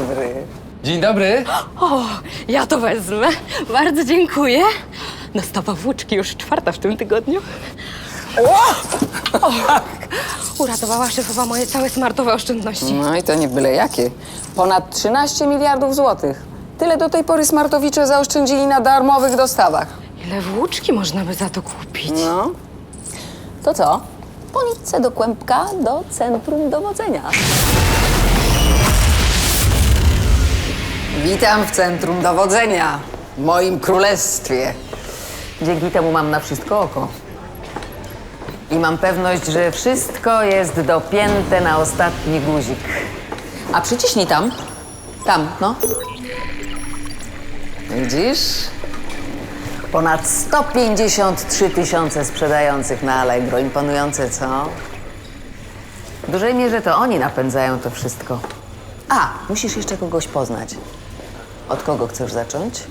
dobry. Dzień dobry. O, ja to wezmę. Bardzo dziękuję. Dostawa włóczki już czwarta w tym tygodniu. O, uratowała szefowa moje całe smartowe oszczędności. No i to nie byle jakie. Ponad 13 miliardów złotych. Tyle do tej pory smartowicze zaoszczędzili na darmowych dostawach. Ile włóczki można by za to kupić? No. To co? Po nitce do kłębka do centrum dowodzenia. Witam w centrum dowodzenia, w moim królestwie. Dzięki temu mam na wszystko oko. I mam pewność, że wszystko jest dopięte na ostatni guzik. A przyciśnij tam. Tam, no. Widzisz? Ponad 153 tysiące sprzedających na Allegro. Imponujące, co? W dużej mierze to oni napędzają to wszystko. A, musisz jeszcze kogoś poznać. Od kogo chcesz zacząć?